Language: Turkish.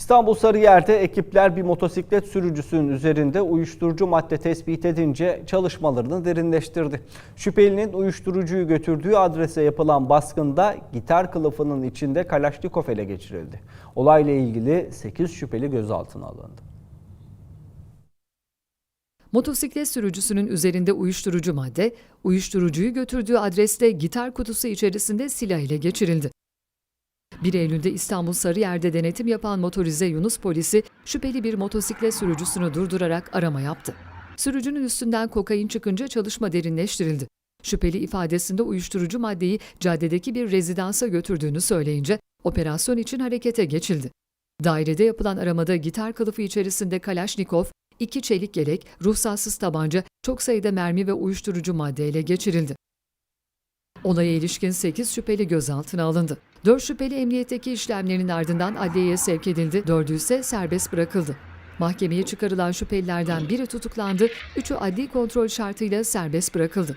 İstanbul Sarıyer'de ekipler bir motosiklet sürücüsünün üzerinde uyuşturucu madde tespit edince çalışmalarını derinleştirdi. Şüphelinin uyuşturucuyu götürdüğü adrese yapılan baskında gitar kılıfının içinde Kalaşnikov ele geçirildi. Olayla ilgili 8 şüpheli gözaltına alındı. Motosiklet sürücüsünün üzerinde uyuşturucu madde, uyuşturucuyu götürdüğü adreste gitar kutusu içerisinde silah ile geçirildi. 1 Eylül'de İstanbul Sarıyer'de denetim yapan motorize Yunus polisi şüpheli bir motosiklet sürücüsünü durdurarak arama yaptı. Sürücünün üstünden kokain çıkınca çalışma derinleştirildi. Şüpheli ifadesinde uyuşturucu maddeyi caddedeki bir rezidansa götürdüğünü söyleyince operasyon için harekete geçildi. Dairede yapılan aramada gitar kılıfı içerisinde Kalaşnikov, iki çelik yelek, ruhsatsız tabanca, çok sayıda mermi ve uyuşturucu madde ele geçirildi. Olaya ilişkin 8 şüpheli gözaltına alındı. 4 şüpheli emniyetteki işlemlerin ardından adliyeye sevk edildi, 4'ü ise serbest bırakıldı. Mahkemeye çıkarılan şüphelilerden biri tutuklandı, 3'ü adli kontrol şartıyla serbest bırakıldı.